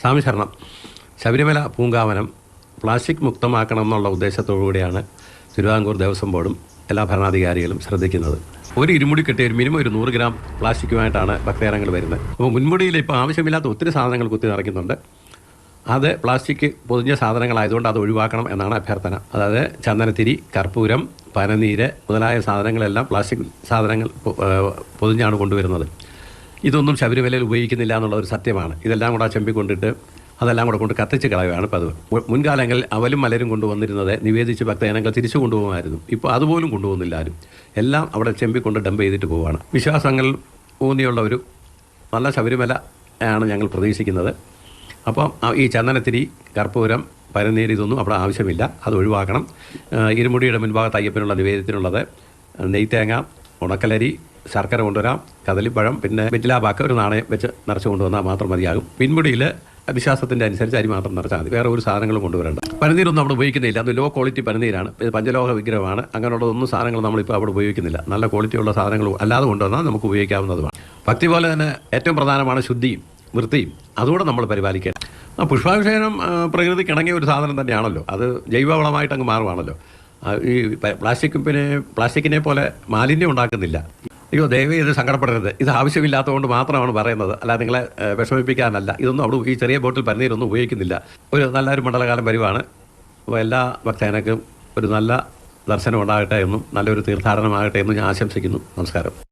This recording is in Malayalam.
സ്വാമി ശരണം. ശബരിമല പൂങ്കാവനം പ്ലാസ്റ്റിക് മുക്തമാക്കണം എന്നുള്ള ഉദ്ദേശത്തോടു കൂടിയാണ് തിരുവിതാംകൂർ ദേവസ്വം ബോർഡും എല്ലാ ഭരണാധികാരികളും ശ്രദ്ധിക്കുന്നത്. ഒരു ഇരുമുടി കെട്ടിയ ഒരു മിനിമം ഒരു നൂറ് ഗ്രാം പ്ലാസ്റ്റിക്കുമായിട്ടാണ് ഭക്തജനങ്ങൾ വരുന്നത്. അപ്പോൾ മുൻമുടിയിൽ ഇപ്പോൾ ആവശ്യമില്ലാത്ത ഒത്തിരി സാധനങ്ങൾ കുത്തി നിറയ്ക്കുന്നുണ്ട്. അത് പ്ലാസ്റ്റിക് പൊതിഞ്ഞ സാധനങ്ങളായതുകൊണ്ട് അത് ഒഴിവാക്കണം എന്നാണ് അഭ്യർത്ഥന. അതായത് ചന്ദനത്തിരി കർപ്പൂരം പനനീര് മുതലായ സാധനങ്ങളെല്ലാം പ്ലാസ്റ്റിക് സാധനങ്ങൾ പൊതിഞ്ഞാണ് കൊണ്ടുവരുന്നത്. ഇതൊന്നും ശബരിമലയിൽ ഉപയോഗിക്കുന്നില്ല എന്നുള്ള ഒരു സത്യമാണ്. ഇതെല്ലാം കൂടെ ആ ചെമ്പി കൊണ്ടിട്ട് അതെല്ലാം കൂടെ കൊണ്ട് കത്തിച്ച് കളയുകയാണ് പതിവ് മുൻകാലങ്ങളിൽ അവലും മലരും കൊണ്ടുവന്നിരുന്നത് നിവേദിച്ച് ഭക്തജനങ്ങൾ തിരിച്ചു കൊണ്ടുപോകുമായിരുന്നു. ഇപ്പോൾ അതുപോലും കൊണ്ടുപോകുന്നില്ല ആരും. എല്ലാം അവിടെ ചെമ്പി കൊണ്ട് ഡംപ് ചെയ്തിട്ട് പോവുകയാണ്. വിശ്വാസങ്ങൾ ഊന്നിയുള്ള ഒരു നല്ല ശബരിമല ആണ് ഞങ്ങൾ പ്രതീക്ഷിക്കുന്നത്. അപ്പം ഈ ചന്ദനത്തിരി കർപ്പൂരം പരനീര് ഇതൊന്നും അവിടെ ആവശ്യമില്ല. അത് ഒഴിവാക്കണം. ഇരുമുടിയുടെ മുൻഭാഗത്ത് അയ്യപ്പനുള്ള നിവേദ്യത്തിനുള്ളത്. നെയ്ത്തേങ്ങ ഉണക്കലരി ശർക്കര കൊണ്ടുവരാം കദളിപ്പഴം പിന്നെ വെറ്റിലാപ്പാക്ക ഒരു നാണയം വെച്ച് നിറച്ച് കൊണ്ടുവന്നാൽ മാത്രം മതിയാകും. പിൻമുടിയിൽ വിശ്വാസത്തിന്റെ അനുസരിച്ച് അരി മാത്രം നിറച്ചാൽ മതി. വേറെ ഒരു സാധനങ്ങളും കൊണ്ടുവരേണ്ട. പനിനീരൊന്നും അവിടെ ഉപയോഗിക്കുന്നില്ല. അത് ലോ ക്വാളിറ്റി പനിനീരാണ്. ഇത് പഞ്ചലോഹ വിഗ്രഹമാണ്. അങ്ങനെയുള്ളതൊന്നും സാധനങ്ങൾ നമ്മളിപ്പോൾ അവിടെ ഉപയോഗിക്കുന്നില്ല. നല്ല ക്വാളിറ്റിയുള്ള സാധനങ്ങൾ അല്ലാതെ കൊണ്ടുവന്നാൽ നമുക്ക് ഉപയോഗിക്കാവുന്നതുമാണ്. ഭക്തി പോലെ തന്നെ ഏറ്റവും പ്രധാനമാണ് ശുദ്ധിയും വൃത്തിയും. അതുകൂടെ നമ്മൾ പരിപാലിക്കണം. ആ പുഷ്പാഭിഷേകം പ്രകൃതിക്കിണങ്ങിയ ഒരു സാധനം തന്നെയാണല്ലോ. അത് ജൈവവളമായിട്ട് അങ്ങ് മാറുവാണല്ലോ. ഈ പ്ലാസ്റ്റിക് പിന്നെ പ്ലാസ്റ്റിക്കിനെ പോലെ മാലിന്യം ഉണ്ടാക്കുന്നില്ല. അയ്യോ ദയവേ ഇത് സങ്കടപ്പെടരുത്. ഇത് ആവശ്യമില്ലാത്തതുകൊണ്ട് മാത്രമാണ് പറയുന്നത്. അല്ലാതെ നിങ്ങളെ വിഷമിപ്പിക്കാനല്ല. ഇതൊന്നും അവിടെ ഈ ചെറിയ ബോട്ടിൽ പനിനീരൊന്നും ഉപയോഗിക്കുന്നില്ല. ഒരു നല്ലൊരു മണ്ഡലകാലം വരുവാണ്. അപ്പോൾ എല്ലാ ഭക്തജനക്കും ഒരു നല്ല ദർശനം ഉണ്ടാകട്ടെ എന്നും നല്ലൊരു തീർത്ഥാടനമാകട്ടെ എന്നും ഞാൻ ആശംസിക്കുന്നു. നമസ്കാരം.